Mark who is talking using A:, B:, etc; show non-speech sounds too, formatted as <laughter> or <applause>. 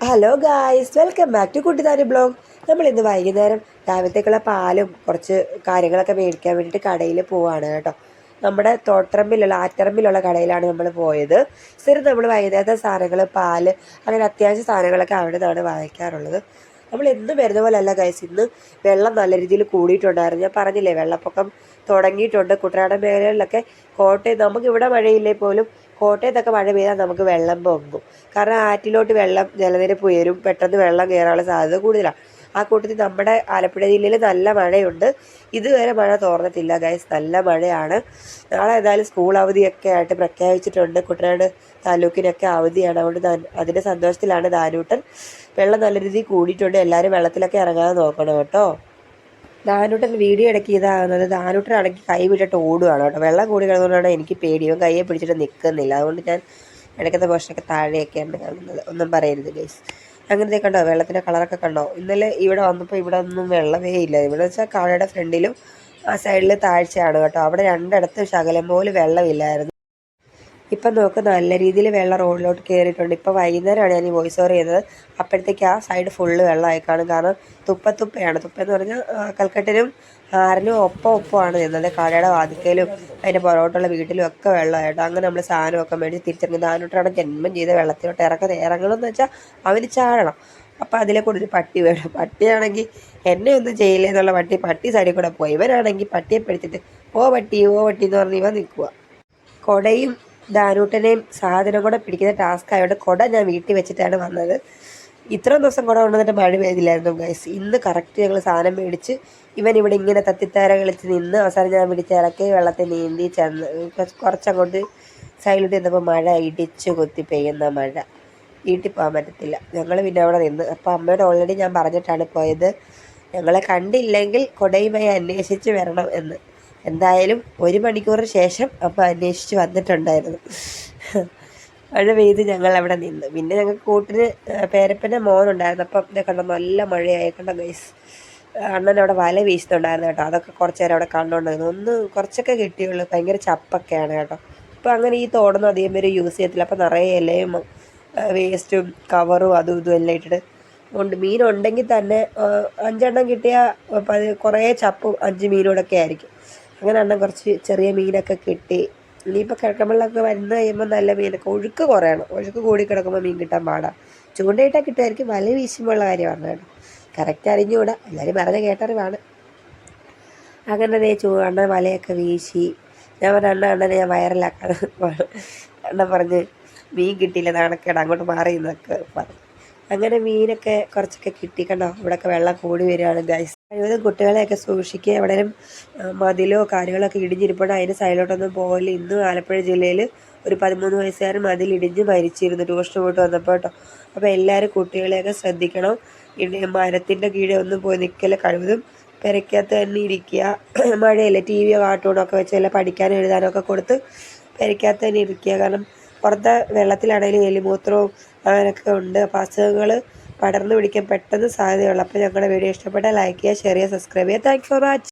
A: Hello guys welcome back to കുട്ടിതാരി blog നമ്മൾ ഇന്ന് വൈകുന്നേരം രാവിലത്തേക്കുള്ള പാലും കുറച്ച് കാര്യങ്ങളൊക്കെ മേടിക്കാൻ വേണ്ടിയിട്ട് കടയിൽ പോവാണ് കേട്ടോ. നമ്മുടെ തോട്ടറമ്പിലുള്ള ആറ്ററമ്പിലുള്ള കടയിലാണ് നമ്മൾ പോയത്. സ്ഥിരം നമ്മൾ വൈകുന്നേരത്തെ സാധനങ്ങൾ പാൽ അങ്ങനെ അത്യാവശ്യ സാധനങ്ങളൊക്കെ അവിടെ നിന്നാണ് വാങ്ങിക്കാറുള്ളത്. നമ്മൾ എന്നും വരുന്ന പോലെയല്ല ഗൈസ് ഇന്ന് വെള്ളം നല്ല രീതിയിൽ കൂടിയിട്ടുണ്ടായിരുന്നു. ഞാൻ പറഞ്ഞില്ലേ വെള്ളപ്പൊക്കം തുടങ്ങിയിട്ടുണ്ട്. കുട്ടനാടൻ മേഖലകളിലൊക്കെ കോട്ടയം നമുക്കിവിടെ മഴയില്ലേ പോലും കോട്ടയത്തൊക്കെ മഴ പെയ്താൽ നമുക്ക് വെള്ളം പൊങ്ങും കാരണം ആറ്റിലോട്ട് വെള്ളം ജലനിരപ്പ് ഉയരും. പെട്ടെന്ന് വെള്ളം കയറാനുള്ള സാധ്യത കൂടുതലാണ് ആ കൂട്ടത്തിൽ നമ്മുടെ ആലപ്പുഴ ജില്ലയിൽ നല്ല മഴയുണ്ട്. ഇതുവരെ മഴ തോർന്നിട്ടില്ല ഗൈസ് നല്ല മഴയാണ്. നാളെ ഏതായാലും സ്കൂൾ അവധിയൊക്കെ ആയിട്ട് പ്രഖ്യാപിച്ചിട്ടുണ്ട്. കുട്ടനാട് താലൂക്കിനൊക്കെ അവധിയാണ്. അതുകൊണ്ട് അതിന്റെ സന്തോഷത്തിലാണ് ദാനൂട്ടൻ. വെള്ളം നല്ല രീതിയിൽ കൂടിയിട്ടുണ്ട്. എല്ലാവരും വെള്ളത്തിലൊക്കെ ഇറങ്ങാതെ നോക്കണം കേട്ടോ. ദാനൂട്ടൻ വീഡിയോ ഇടയ്ക്ക് ഇതാകുന്നത് ദാനൂട്ടനാണെങ്കിൽ കൈ വിട്ടിട്ട് ഓടുകയാണ് കേട്ടോ. വെള്ളം കൂടി കിടന്നുകൊണ്ടാണ് എനിക്ക് പേടിയും. കൈയെ പിടിച്ചിട്ട് നിൽക്കുന്നില്ല. അതുകൊണ്ട് ഞാൻ ഇടയ്ക്കത്തെ പോഷനൊക്കെ താഴെയൊക്കെയാണ് കാണുന്നത്. ഒന്നും പറയരുത് ഗൈസ് അങ്ങനത്തെ കണ്ടോ? വെള്ളത്തിന്റെ കളറൊക്കെ കണ്ടോ? ഇന്നലെ ഇവിടെ വന്നപ്പോൾ ഇവിടെ ഒന്നും വെള്ളമേ ഇല്ല. ഇവിടെ വെച്ചാൽ കാളയുടെ ഫ്രണ്ടിലും ആ സൈഡിൽ താഴ്ചയാണ് കേട്ടോ. അവിടെ രണ്ടിടത്ത് ശകലം പോലും വെള്ളമില്ലായിരുന്നു. ഇപ്പം നോക്ക് നല്ല രീതിയിൽ വെള്ളം റോഡിലോട്ട് കയറിയിട്ടുണ്ട്. ഇപ്പോൾ വൈകുന്നേരമാണ് ഞാൻ ഈ വോയിസ് ഓവർ ചെയ്തത്. അപ്പോഴത്തേക്ക് ആ സൈഡ് ഫുള്ള് വെള്ളമായി കാണും. കാരണം തുപ്പത്തുപ്പയാണ്. തുപ്പ എന്ന് പറഞ്ഞാൽ കൽക്കട്ടിനും ആറിനും ഒപ്പം ഒപ്പമാണ് നിന്നത്. കടയുടെ വാതിക്കയിലും അതിന്റെ പുറകോട്ടുള്ള വീട്ടിലും ഒക്കെ വെള്ളമായിട്ട് അങ്ങനെ നമ്മൾ സാധനമൊക്കെ മേടിച്ച് തിരിച്ചിറങ്ങി താനോട്ടാണ് ജന്മം ചെയ്ത വെള്ളത്തിലോട്ട് ഇറക്കുന്നത് ഇറങ്ങണമെന്ന് വെച്ചാൽ അവർ ചാടണം. അപ്പോൾ അതിലെ കൂടെ ഒരു പട്ടി വേണം. പട്ടിയാണെങ്കിൽ എന്നെ ഒന്നും ചെയ്യില്ല എന്നുള്ള പട്ടി. പട്ടി സൈഡിൽ കൂടെ പോയി. ഇവനാണെങ്കിൽ പട്ടിയെ പിടിച്ചിട്ട് ഓ പട്ടി ഓ പട്ടി എന്ന് പറഞ്ഞ് ഇവ നിൽക്കുക കൊടയും ദാനൂട്ടനെയും സാധനം കൂടെ പിടിക്കുന്ന ടാസ്ക് ആയതുകൊണ്ട് കുട ഞാൻ വീട്ടിൽ വെച്ചിട്ടാണ് വന്നത്. ഇത്രയും ദിവസം കുട കൊണ്ടുവന്നിട്ട് മഴ പെയ്തില്ലായിരുന്നു ഗൈസ് ഇന്ന് കറക്റ്റ് ഞങ്ങൾ സാധനം മേടിച്ച് ഇവൻ ഇവിടെ ഇങ്ങനെ തത്തിത്താര കളിച്ച് നിന്ന് അവസാനം ഞാൻ പിടിച്ച് ഇറക്കി വെള്ളത്തിൽ നീന്തി ചെന്ന് കുറച്ചങ്ങോട്ട് സൈഡിൽ നിന്നപ്പോൾ മഴ ഇടിച്ച് കുത്തി പെയ്യുന്ന മഴ. വീട്ടിൽ പോകാൻ പറ്റത്തില്ല. ഞങ്ങൾ പിന്നെ അവിടെ നിന്ന് അപ്പോൾ അമ്മയോട് ഓൾറെഡി ഞാൻ പറഞ്ഞിട്ടാണ് പോയത്. ഞങ്ങളെ കണ്ടില്ലെങ്കിൽ കൊടയുമായി അന്വേഷിച്ച് വരണം എന്ന്. എന്തായാലും ഒരു മണിക്കൂറിന് ശേഷം അമ്മ അന്വേഷിച്ച് വന്നിട്ടുണ്ടായിരുന്നു. മഴ പെയ്ത് ഞങ്ങൾ അവിടെ നിന്ന്. പിന്നെ ഞങ്ങൾക്ക് കൂട്ടിന് പേരപ്പന്റെ മോനുണ്ടായിരുന്നു. അപ്പം ഇതേ കണ്ടോ നല്ല മഴയായി. കണ്ടോ ഗൈസ് അണ്ണൻ അവിടെ വല വീശുന്നുണ്ടായിരുന്നു കേട്ടോ. അതൊക്കെ കുറച്ച് നേരം അവിടെ കണ്ടുകൊണ്ടിരുന്നു ഒന്ന് കുറച്ചൊക്കെ കിട്ടിയുള്ളൂ. ഭയങ്കര ചപ്പൊക്കെയാണ് കേട്ടോ. അപ്പോൾ അങ്ങനെ ഈ തോടൊന്നും അധികം പേര് യൂസ് ചെയ്യത്തില്ല. അപ്പോൾ നിറയെ ഇലയും വേസ്റ്റും കവറും അതും ഇതും എല്ലാം ഇട്ടിട്ട് ഉണ്ട്. മീനുണ്ടെങ്കിൽ തന്നെ അഞ്ചെണ്ണം കിട്ടിയാൽ കുറേ ചപ്പും അഞ്ച് മീനോടൊക്കെ ആയിരിക്കും. അങ്ങനെ അണ്ണം കുറച്ച് ചെറിയ മീനൊക്കെ കിട്ടി. ഇനിയിപ്പോൾ കിഴക്കമ്പളിലൊക്കെ വരുന്ന കഴിയുമ്പോൾ നല്ല മീനൊക്കെ ഒഴുക്ക് കുറയണം ഒഴുക്ക് കൂടി കിടക്കുമ്പോൾ മീൻ കിട്ടാൻ പാടാം. ചൂണ്ടയിട്ടാൽ കിട്ടുമായിരിക്കും വല വീശുമ്പോഴുള്ള കാര്യമാണ് കേട്ടോ. കറക്റ്റ് അറിഞ്ഞുകൂടാ. എല്ലാവരും പറഞ്ഞ കേട്ടറിവാണ്. അങ്ങനെ ദേ ചൂ അണ്ണൻ വലയൊക്കെ വീശി. ഞാൻ പറഞ്ഞ അണ്ണ അണ്ണനെ ഞാൻ വയറിലാക്കാൻ അണ്ണൻ പറഞ്ഞ് മീൻ കിട്ടിയില്ല നാണക്കേട് അങ്ങോട്ട് മാറി എന്നൊക്കെ പറഞ്ഞു. അങ്ങനെ മീനൊക്കെ കുറച്ചൊക്കെ കിട്ടി. കണ്ടോ? ഇവിടെയൊക്കെ വെള്ളം കൂടി വരികയാണ് ഗൈസ് കഴിവതും കുട്ടികളെയൊക്കെ സൂക്ഷിക്കുക. എവിടെയും മതിലോ കാര്യങ്ങളൊക്കെ ഇടിഞ്ഞിരിപ്പുണ്ട്? അതിന് സൈഡിലോട്ടൊന്നും പോകില്ല ഇന്ന് ആലപ്പുഴ ജില്ലയിൽ ഒരു പതിമൂന്ന് വയസ്സുകാരൻ മതിൽ ഇടിഞ്ഞ് മരിച്ചിരുന്നു. ട്യൂഷന് പോയിട്ട് വന്നപ്പോൾ കേട്ടോ. അപ്പോൾ എല്ലാവരും കുട്ടികളെയൊക്കെ ശ്രദ്ധിക്കണം. ഇനി മരത്തിന്റെ കീഴെ ഒന്നും പോയി നിൽക്കല്ല കഴിവതും പെരയ്ക്കകത്ത് തന്നെ ഇരിക്കുക. <clears throat> മഴയല്ലേ? ടി വിയോ കാർട്ടൂണോ ഒക്കെ വെച്ച് എല്ലാം പഠിക്കാനും എഴുതാനും ഒക്കെ കൊടുത്ത് പെരയ്ക്കകത്ത് തന്നെ ഇരിക്കുക. കാരണം പുറത്തെ വെള്ളത്തിലാണെങ്കിലും എലിമൂത്രവും അങ്ങനെയൊക്കെ ഉണ്ട്. അപ്പോൾ അസുഖങ്ങൾ പടർന്നു പിടിക്കാൻ പെട്ടെന്ന് സാധ്യതയുള്ളൂ. അപ്പോൾ ഞങ്ങളുടെ വീഡിയോ ഇഷ്ടപ്പെട്ടാൽ ലൈക്ക് ചെയ്യുക ഷെയർ ചെയ്യുക സബ്സ്ക്രൈബ് ചെയ്യുക. Thank for watch